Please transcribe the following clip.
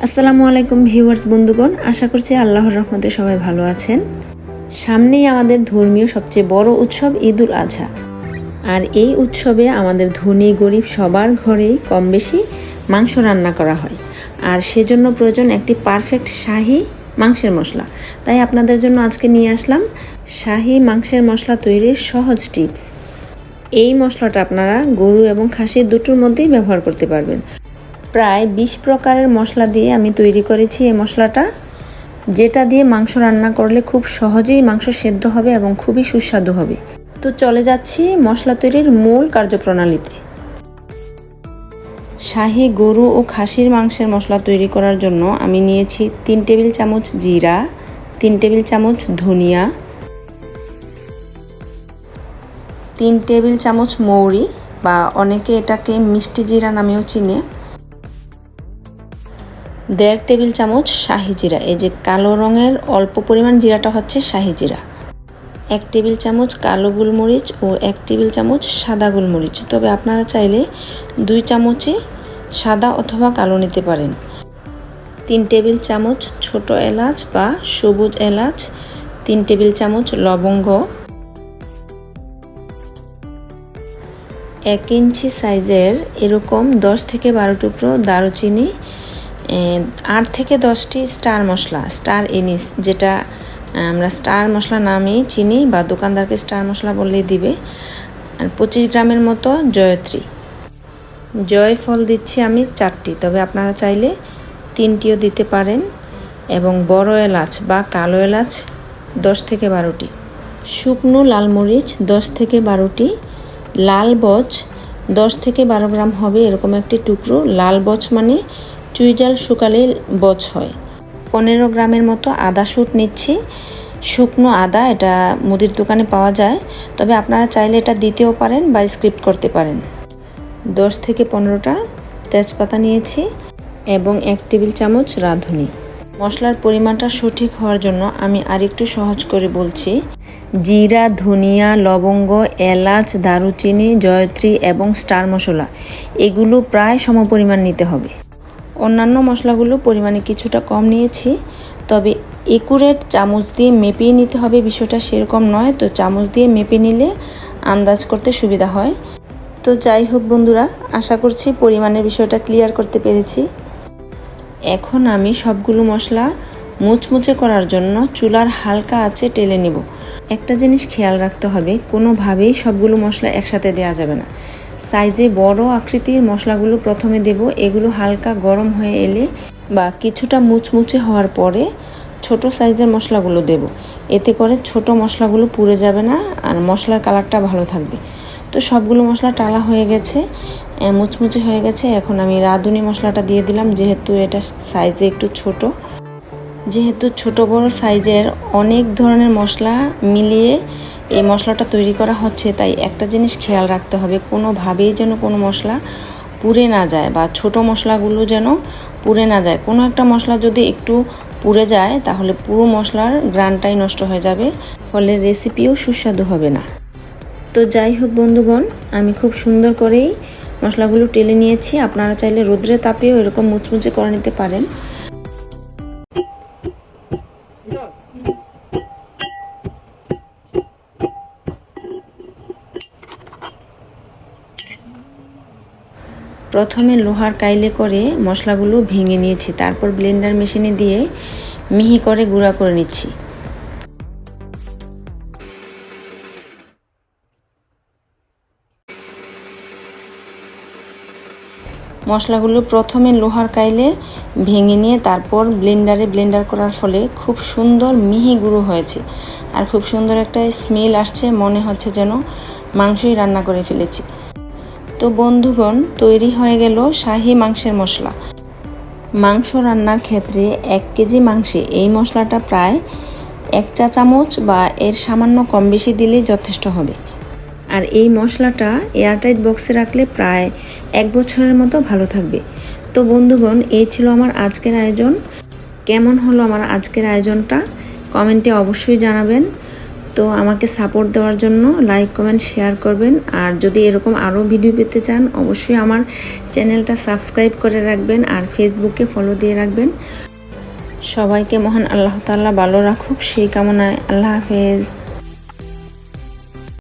আসসালামু আলাইকুম ভিউয়ার্স, বন্ধুগণ, আশা করছি আল্লাহর রহমতে সবাই ভালো আছেন। সামনেই আমাদের ধর্মীয় সবচেয়ে বড় উৎসব ঈদুল আজহা আর এই উৎসবে আমাদের ধনী, গরিব সবার ঘরেই কম বেশি মাংস রান্না করা হয়। আর সেজন্য প্রয়োজন একটি পারফেক্ট শাহি মাংসের মশলা। তাই আপনাদের জন্য আজকে নিয়ে আসলাম শাহি মাংসের মশলা তৈরির সহজ টিপস। এই মশলাটা আপনারা গরু এবং খাসির দুটোর মধ্যেই ব্যবহার করতে পারবেন। প্রায় বিশ প্রকারের মশলা দিয়ে আমি তৈরি করেছি এই মশলাটা, যেটা দিয়ে মাংস রান্না করলে খুব সহজেই মাংস সেদ্ধ হবে এবং খুবই সুস্বাদু হবে। তো চলে যাচ্ছি মশলা তৈরির মূল কার্যপ্রণালীতে। শাহি, গরু ও খাসির মাংসের মশলা তৈরি করার জন্য আমি নিয়েছি তিন টেবিল চামচ জিরা, তিন টেবিল চামচ ধনিয়া, তিন টেবিল চামচ মৌরি বা অনেকে এটাকে মিষ্টি জিরা নামেও চিনে। দেড় টেবিল চামচ শাহি জিরা। এই যে কালো রঙের অল্প পরিমাণ জিরাটা হচ্ছে শাহি জিরা। এক টেবিল চামচ কালো গোলমরিচ ও এক টেবিল চামচ সাদা গোলমরিচ। তবে আপনারা চাইলে দুই চামচে সাদা অথবা কালো নিতে পারেন। তিন টেবিল চামচ ছোট এলাচ বা সবুজ এলাচ, তিন টেবিল চামচ লবঙ্গ, এক ইঞ্চি সাইজের এরকম দশ থেকে বারো টুকরো দারুচিনি আট থেকে দশটি স্টার মশলা, স্টার ইনিস যেটা, আমরা স্টার মশলা নামেই চিনি বা দোকানদারকে স্টার মশলা বললেই দিবে। আর পঁচিশ গ্রামের মতো জয়ত্রী। জয়ফল দিচ্ছি আমি চারটি, তবে আপনারা চাইলে তিনটিও দিতে পারেন এবং বড় এলাচ বা কালো এলাচ দশ থেকে বারোটি। শুকনো লাল মরিচ দশ থেকে বারোটি। লাল বচ দশ থেকে বারো গ্রাম হবে, এরকম একটি টুকরো। লাল বচ মানে চুইজাল শুকালে বচ হয়। পনেরো গ্রামের মতো আদা শুট নিচ্ছি। শুকনো আদা, এটা মুদির দোকানে পাওয়া যায়। তবে আপনারা চাইলে এটা দিতেও পারেন বা স্ক্রিপ্ট করতে পারেন। দশ থেকে পনেরোটা তেজপাতা নিয়েছি এবং এক টেবিল চামচ রাঁধুনি। মশলার পরিমাণটা সঠিক হওয়ার জন্য আমি আরেকটু সহজ করে বলছি। জিরা, ধনিয়া, লবঙ্গ, এলাচ, দারুচিনি, জয়ত্রী এবং স্টার মশলা, এগুলো প্রায় সমপরিমাণ নিতে হবে। অন্যান্য মশলাগুলো পরিমাণে কিছুটা কম নিয়েছি, তবে একুরেট চামচ দিয়ে মেপেই নিতে হবে, বিষয়টা সেরকম নয়। তো চামচ দিয়ে মেপে নিলে আন্দাজ করতে সুবিধা হয়। তো যাই হোক বন্ধুরা, আশা করছি পরিমাণের বিষয়টা ক্লিয়ার করতে পেরেছি। এখন আমি সবগুলো মশলা মুচমুচে করার জন্য চুলার হালকা আছে টেলে নেব। একটা জিনিস খেয়াল রাখতে হবে, কোনোভাবেই সবগুলো মশলা একসাথে দেওয়া যাবে না। সাইজে বড় আকৃতির মশলাগুলো প্রথমে দেব। এগুলো হালকা গরম হয়ে এলে বা কিছুটা মুচমুচে হওয়ার পরে ছোট সাইজের মশলাগুলো দেব। এতে করে ছোট মশলাগুলো পুড়ে যাবে না আর মশলার কালারটা ভালো থাকবে। তো সবগুলো মশলা টালা হয়ে গেছে মুচমুচে হয়ে গেছে। এখন আমি রাঁধুনি মশলাটা দিয়ে দিলাম, যেহেতু এটা সাইজে একটু ছোট। যেহেতু ছোট বড় সাইজের অনেক ধরনের মশলা মিলিয়ে এই মশলাটা তৈরি করা হচ্ছে, তাই একটা জিনিস খেয়াল রাখতে হবে, কোনোভাবেই যেন কোনো মশলা পুড়ে না যায় বা ছোট মশলাগুলো যেন পুড়ে না যায়। কোনো একটা মশলা যদি একটু পুড়ে যায়, তাহলে পুরো মশলার গ্রানটাই নষ্ট হয়ে যাবে, ফলে রেসিপিও সুস্বাদু হবে না। তো যাই হোক বন্ধুগণ, আমি খুব সুন্দর করেই মশলাগুলো টেলে নিয়েছি। আপনারা চাইলে রোদ্রে তাপেও এরকম মুচমুচে করে নিতে পারেন। প্রথমে লোহার কাইলে করে মশলাগুলো ভেঙে নিয়েছি। তারপর ব্লেন্ডার মেশিনে দিয়ে মিহি করে গুঁড়া করে নিচ্ছি। মশলাগুলো প্রথমে লোহার কাইলে ভেঙে নিয়ে তারপর ব্লেন্ডারে ব্লেন্ডার করার ফলে খুব সুন্দর মিহি গুঁড়ো হয়েছে। আর খুব সুন্দর একটা স্মেল আসছে, মনে হচ্ছে যেন মাংসই রান্না করে ফেলেছি। তো বন্ধুগণ, তৈরি হয়ে গেল শাহি মাংসের মশলা। মাংস রান্নার ক্ষেত্রে এক কেজি মাংসে এই মশলাটা প্রায় এক চা চামচ বা এর সামান্য কম বেশি দিলেই যথেষ্ট হবে। আর এই মশলাটা এয়ারটাইট বক্সে রাখলে প্রায় এক বছরের মতো ভালো থাকবে। তো বন্ধুগণ এই ছিল আমার আজকের আয়োজন। কেমন হলো আমার আজকের আয়োজনটা? কমেন্টে অবশ্যই জানাবেন। তো আমাকে সাপোর্ট দেওয়ার জন্য লাইক কমেন্ট শেয়ার করবেন। আর যদি এরকম আরও ভিডিও পেতে চান, অবশ্যই আমার চ্যানেলটা সাবস্ক্রাইব করে রাখবেন আর ফেসবুকে ফলো দিয়ে রাখবেন। সবাইকে মহান আল্লাহ তাল্লাহ ভালো রাখুক, সেই কামনায় আল্লাহ হাফেজ।